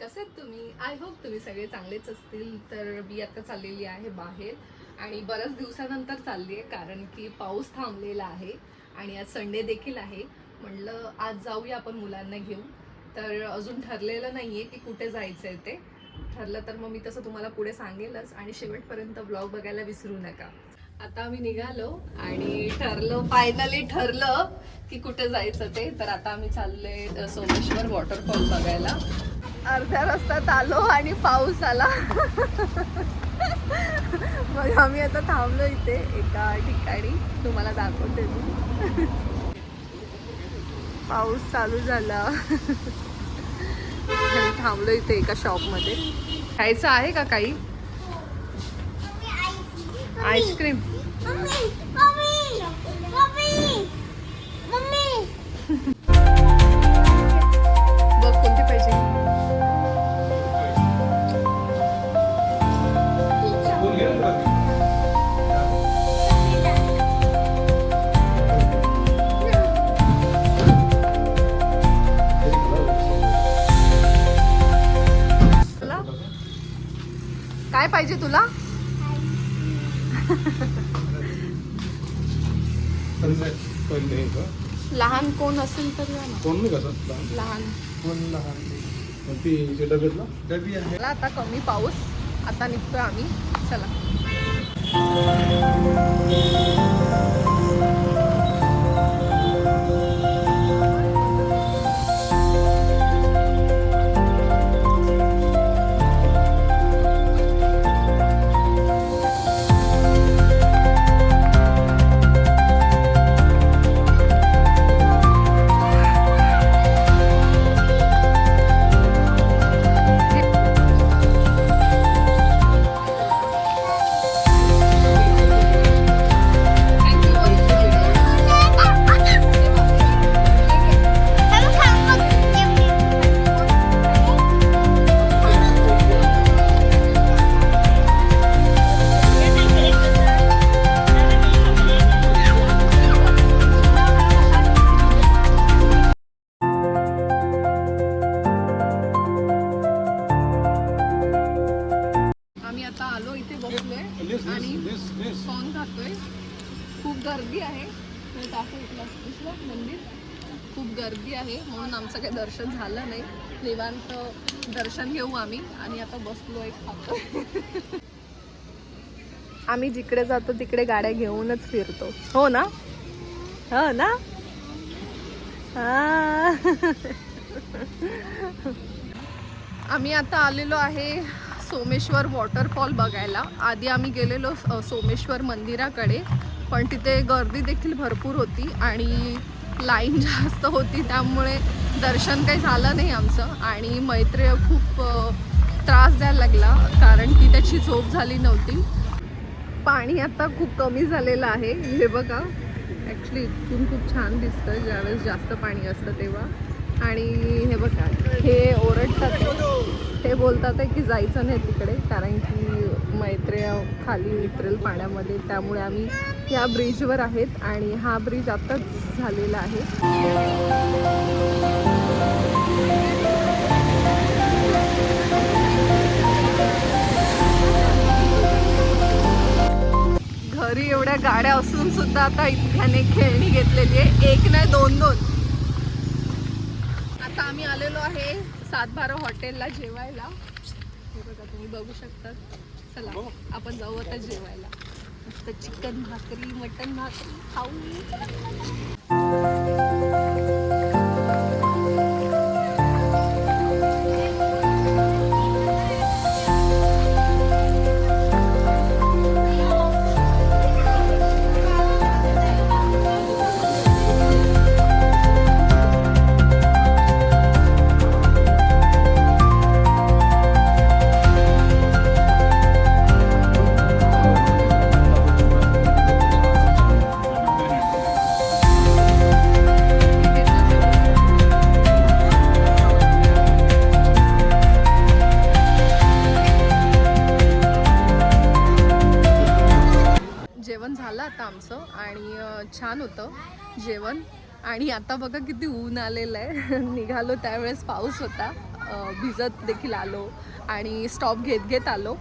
कसे आहेत तुम्ही? आय होप तुम्ही सगळे चांगलेच असतील तर मी आता चाललेली आहे बाहेर आणि बऱ्याच दिवसानंतर चालली आहे कारण की पाऊस थांबलेला आहे आणि आज संडे देखील आहे. म्हणलं आज जाऊया आपण मुलांना घेऊन. तर अजून ठरलेलं नाही आहे की कुठे जायचं आहे ते. ठरलं तर मग मी तसं तुम्हाला पुढे सांगेलच आणि शेवटपर्यंत ब्लॉग बघायला विसरू नका. आता आम्ही निघालो आणि ठरलं फायनली ठरलं की कुठे जायचं ते. तर आता आम्ही चाललोय सोमेश्वर वॉटरफॉल बघायला. अर्ध्या रस्त्यात आलो आणि पाऊस आला. मग आम्ही आता थांबलो इथे एका ठिकाणी. तुम्हाला दाखवते मी. पाऊस चालू झाला. थांबलो इथे एका शॉपमध्ये. खायचं आहे का काही? आईस्क्रीम. पाहिजे तुला? लहान कोण असेल तर. कोण नाही कसं लहान. लहान. कोण लहान? आता कमी पाऊस. आता निघतोय आम्ही. चला. खूप गर्दी आहे. मंदिर खूप गर्दी आहे म्हणून आमचं काही दर्शन झालं नाही. निवांत दर्शन घेऊ आम्ही आणि आता बसलो एक खातो आम्ही जिकडे जातो तिकडे गाड्या घेऊनच फिरतो. हो ना? हो ना? आम्ही आता आलेलो आहे सोमेश्वर वॉटरफॉल बघायला. आधी आम्ही गेलेलो सोमेश्वर मंदिराकडे. पण तिथे गर्दी देखील भरपूर होती आणि लाईन जास्त होती त्यामुळे दर्शन काही झालं नाही आमचं. आणि मैत्रीय खूप त्रास द्यायला लागला कारण की त्याची झोप झाली नव्हती. पाणी आता खूप कमी झालेलं आहे. हे बघा ॲक्च्युली इथून खूप छान दिसतं ज्यावेळेस जास्त पाणी असतं तेव्हा. आणि हे बघा हे ओरडतात. बोलतात आहे की जायचं नाही तिकडे कारण की मैत्रिया खाली उतरेल पाण्यामध्ये त्यामुळे आम्ही ह्या ब्रिजवर आहेत आणि हा ब्रिज आत्ताच झालेला आहे. घरी एवढ्या गाड्या असून सुद्धा आता इतक्याने खेळणी घेतलेली आहे. एक नाही दोन दोन. आता आम्ही आलेलो आहे सातबारा हॉटेलला जेवायला. हे बघा तुम्ही बघू शकता. चला आपण जाऊ आता जेवायला. मस्त चिकन भाकरी मटन भाकरी खाऊ. झालं आता आमचं आणि छान होतं जेवण. आणि आता बघा किती ऊन आलेलं आहे. निघालो त्यावेळेस पाऊस होता. भिजत देखील आलो आणि स्टॉप घेत घेत आलो.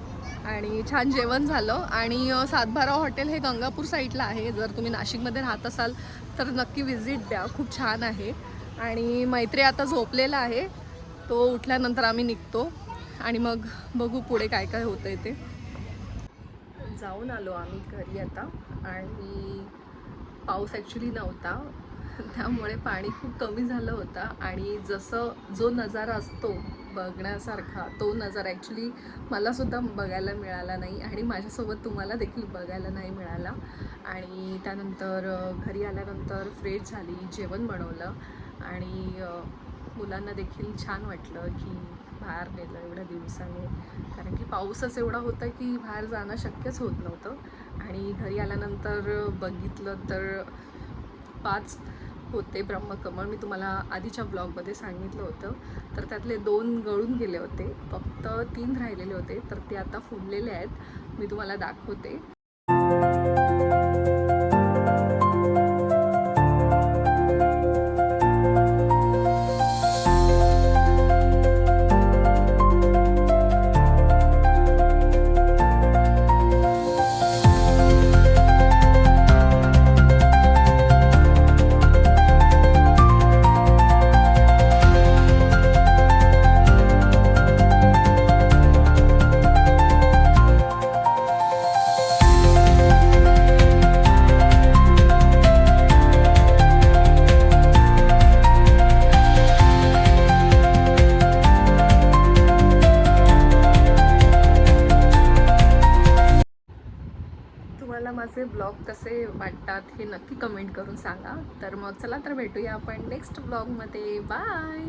आणि छान जेवण झालं. आणि सातबारा हॉटेल हे गंगापूर साईडला आहे. जर तुम्ही नाशिकमध्ये राहत असाल तर नक्की व्हिजिट द्या. खूप छान आहे. आणि मैत्री आता झोपलेला आहे. तो उठल्यानंतर आम्ही निघतो. आणि मग बघू पुढे काय काय होतं आहे ते. जाऊन आलो आम्ही घरी आता. आणि पाऊस ॲक्च्युली नव्हता. त्यामुळे पाणी खूप कमी झालं होतं. आणि जसं जो नजारा असतो बघण्यासारखा तो नजारा ॲक्च्युली मलासुद्धा बघायला मिळाला नाही आणि माझ्यासोबत तुम्हाला देखील बघायला नाही मिळाला. आणि त्यानंतर घरी आल्यानंतर फ्रेश झाली जेवण बनवलं आणि मुलांना देखील छान वाटलं की बाहेर नेलं एवढ्या दिवसाने. कारण की पाऊसच एवढा होता की बाहेर जाणं शक्यच होत नव्हतं. आणि घरी आल्यानंतर बघितलं तर पाच होते ब्रह्मकमळ. मी तुम्हाला आधीच्या ब्लॉगमध्ये सांगितलं होतं. तर त्यातले दोन गळून गेले होते. फक्त तीन राहिलेले होते. तर ते आता फुललेले आहेत. मी तुम्हाला दाखवते. माझे ब्लॉग कसे वाटतात हे नक्की कमेंट करून सांगा. तर मग चला तर भेटूया आपण नेक्स्ट ब्लॉगमध्ये बाय